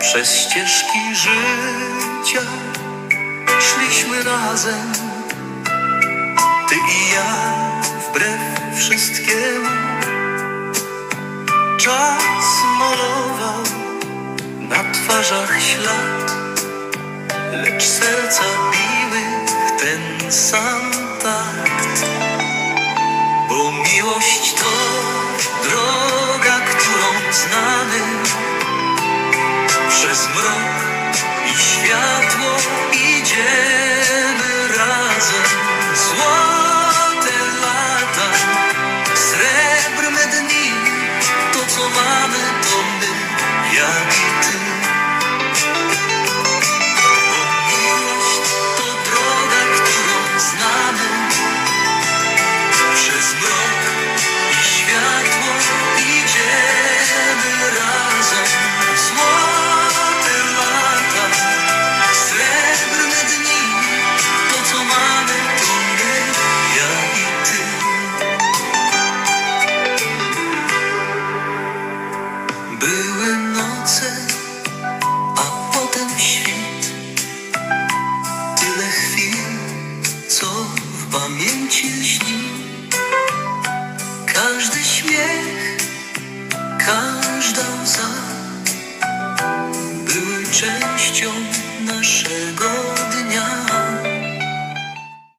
Przez ścieżki życia szliśmy razem, ty i ja, wbrew wszystkiemu. Czas malował na twarzach ślad, lecz serca biły w ten sam takt. Bo miłość Były noce, a potem świt. Tyle chwil, co w pamięci śni. Każdy śmiech, każda łza były częścią naszego dnia.